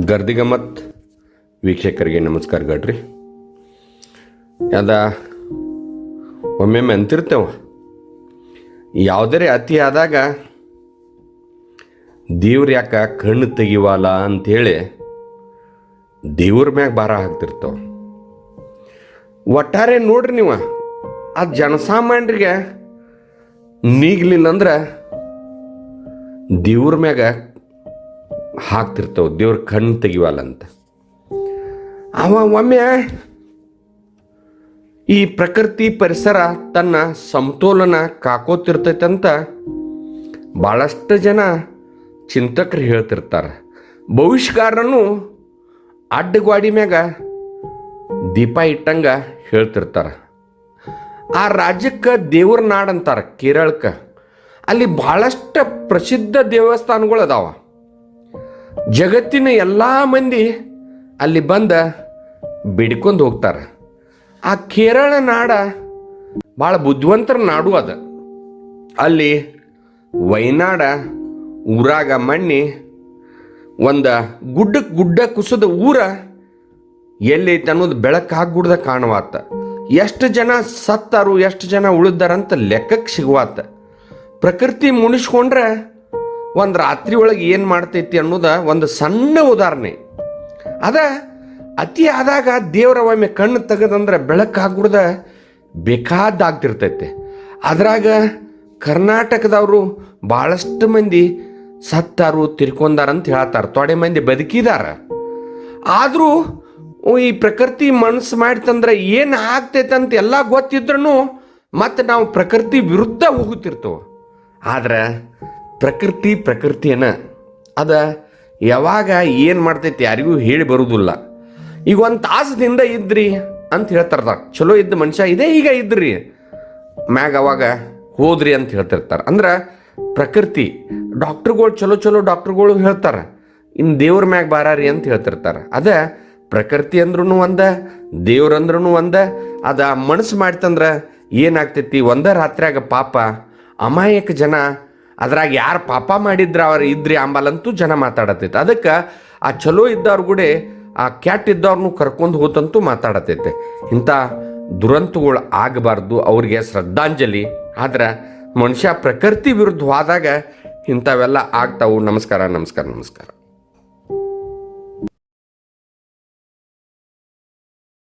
ಗರ್ದಿಗಮ್ಮತ್ ವೀಕ್ಷಕರಿಗೆ ನಮಸ್ಕಾರ ಗಡ್ರಿ. ಅದ ಒಮ್ಮೊಮ್ಮೆ ಅಂತಿರ್ತೇವ. ಯಾವುದೇ ಅತಿ ಆದಾಗ ದೇವ್ರ ಯಾಕ ಕಣ್ಣು ತೆಗಿವಲ್ಲ ಅಂಥೇಳಿ ದೇವ್ರ ಮ್ಯಾಗ ಭಾರ ಹಾಕ್ತಿರ್ತಾವ. ಒಟ್ಟಾರೆ ನೋಡ್ರಿ ನೀವು, ಆ ಜನಸಾಮಾನ್ಯರಿಗೆ ನೀಗ್ಲಿಲ್ಲ ಅಂದ್ರೆ ದೇವ್ರ ಮ್ಯಾಗ ಹಾಕ್ತಿರ್ತಾವ, ದೇವ್ರ ಕಣ್ಣು ತೆಗಿವಲ್ಲ ಅಂತ ಅವ ಒಮ್ಮೆ ಈ ಪ್ರಕೃತಿ ಪರಿಸರ ತನ್ನ ಸಮತೋಲನ ಕಾಕೋತಿರ್ತೈತಂತ ಭಾಳಷ್ಟು ಜನ ಚಿಂತಕರು ಹೇಳ್ತಿರ್ತಾರೆ. ಭವಿಷ್ಯಕಾರನು ಅಡ್ಡಗ್ವಾಡಿ ಮ್ಯಾಗ ದೀಪ ಇಟ್ಟಂಗ ಹೇಳ್ತಿರ್ತಾರೆ. ಆ ರಾಜ್ಯಕ್ಕೆ ದೇವ್ರ ನಾಡ್ ಅಂತಾರೆ ಕೇರಳಕ್ಕೆ. ಅಲ್ಲಿ ಭಾಳಷ್ಟು ಪ್ರಸಿದ್ಧ ದೇವಸ್ಥಾನಗಳು ಅದಾವ. ಜಗತ್ತಿನ ಎಲ್ಲ ಮಂದಿ ಅಲ್ಲಿ ಬಂದ ಬಿಡ್ಕೊಂಡು ಹೋಗ್ತಾರೆ. ಆ ಕೇರಳ ನಾಡ ಭಾಳ ಬುದ್ಧಿವಂತರ ನಾಡು ಅದ. ಅಲ್ಲಿ ವೈನಾಡ, ಊರಾಗ ಮಣ್ಣಿ, ಒಂದು ಗುಡ್ಡಕ್ಕೆ ಗುಡ್ಡ ಕುಸದ ಊರ ಎಲ್ಲೈತೆ ಅನ್ನೋದು ಬೆಳಕಾಗ್ಬಿಡ್ದ ಕಾಣುವಾತ. ಎಷ್ಟು ಜನ ಸತ್ತಾರು, ಎಷ್ಟು ಜನ ಉಳಿದಾರಂತ ಲೆಕ್ಕಕ್ಕೆ ಸಿಗುವಾತ. ಪ್ರಕೃತಿ ಮುಣಿಸ್ಕೊಂಡ್ರೆ ಒಂದು ರಾತ್ರಿ ಒಳಗೆ ಏನು ಮಾಡ್ತೈತಿ ಅನ್ನೋದ ಒಂದು ಸಣ್ಣ ಉದಾಹರಣೆ. ಅದ ಅತಿ ಆದಾಗ ದೇವರ ಒಮ್ಮೆ ಕಣ್ಣು ತೆಗೆದಂದ್ರೆ ಬೆಳಕಾಗ್ಬಿಡ್ದ ಬೇಕಾದಾಗ್ತಿರ್ತೈತೆ. ಅದ್ರಾಗ ಕರ್ನಾಟಕದವರು ಭಾಳಷ್ಟು ಮಂದಿ ಸತ್ತಾರು ತಿರ್ಕೊಂಡಾರ ಅಂತ ಹೇಳ್ತಾರೆ, ತೊಡೆ ಮಂದಿ ಬದುಕಿದಾರ. ಆದರೂ ಈ ಪ್ರಕೃತಿ ಮನಸ್ಸು ಮಾಡ್ತಂದ್ರೆ ಏನು ಆಗ್ತೈತೆ ಅಂತ ಎಲ್ಲ ಗೊತ್ತಿದ್ರೂ ಮತ್ತೆ ನಾವು ಪ್ರಕೃತಿ ವಿರುದ್ಧ ಹೋಗುತ್ತಿರ್ತೇವೆ. ಆದ್ರೆ ಪ್ರಕೃತಿ ಪ್ರಕೃತಿಯನ್ನು. ಅದ ಯಾವಾಗ ಏನು ಮಾಡ್ತೈತಿ ಯಾರಿಗೂ ಹೇಳಿ ಬರುವುದಿಲ್ಲ ಈಗ ಒಂದು ತಾಸದಿಂದ ಇದ್ರಿ ಅಂತ ಹೇಳ್ತಾರ ಚಲೋ ಇದ್ದ ಮನುಷ್ಯ ಇದೇ ಈಗ ಇದ್ರಿ. ಮ್ಯಾಗ ಅವಾಗ ಹೋದ್ರಿ ಅಂತ ಹೇಳ್ತಿರ್ತಾರೆ. ಅಂದ್ರೆ ಪ್ರಕೃತಿ, ಡಾಕ್ಟ್ರುಗಳು ಚಲೋ ಚಲೋ ಡಾಕ್ಟ್ರುಗಳು ಹೇಳ್ತಾರೆ. ಇನ್ನು ದೇವ್ರ ಮ್ಯಾಗ ಬಾರಾರಿ ಅಂತ ಹೇಳ್ತಿರ್ತಾರೆ. ಅದ ಪ್ರಕೃತಿ ಅಂದ್ರೂ ಒಂದ ದೇವ್ರಂದ್ರೂ ಒಂದ. ಅದ ಮನಸ್ಸು ಮಾಡ್ತಂದ್ರೆ ಏನಾಗ್ತೈತಿ, ಒಂದ ರಾತ್ರಿಯಾಗ ಪಾಪ ಅಮಾಯಕ ಜನ ಅದ್ರಾಗ ಯಾರು ಪಾಪ ಮಾಡಿದ್ರ ಅವ್ರು ಇದ್ರಿ ಅಂಬಲಂತೂ ಜನ ಮಾತಾಡತೈತೆ ಅದಕ್ಕೆ ಆ ಚಲೋ ಇದ್ದವ್ರ ಕೂಡ ಆ ಕ್ಯಾಟ್ ಇದ್ದವ್ರನ್ನೂ ಕರ್ಕೊಂಡು ಹೋತಂತೂ ಮಾತಾಡತೈತೆ ಇಂಥ ದುರಂತಗಳು ಆಗಬಾರ್ದು, ಅವ್ರಿಗೆ ಶ್ರದ್ಧಾಂಜಲಿ. ಆದ್ರೆ ಮನುಷ್ಯ ಪ್ರಕೃತಿ ವಿರುದ್ಧವಾದಾಗ ಇಂಥವೆಲ್ಲ ಆಗ್ತಾವು. ನಮಸ್ಕಾರ ನಮಸ್ಕಾರ ನಮಸ್ಕಾರ.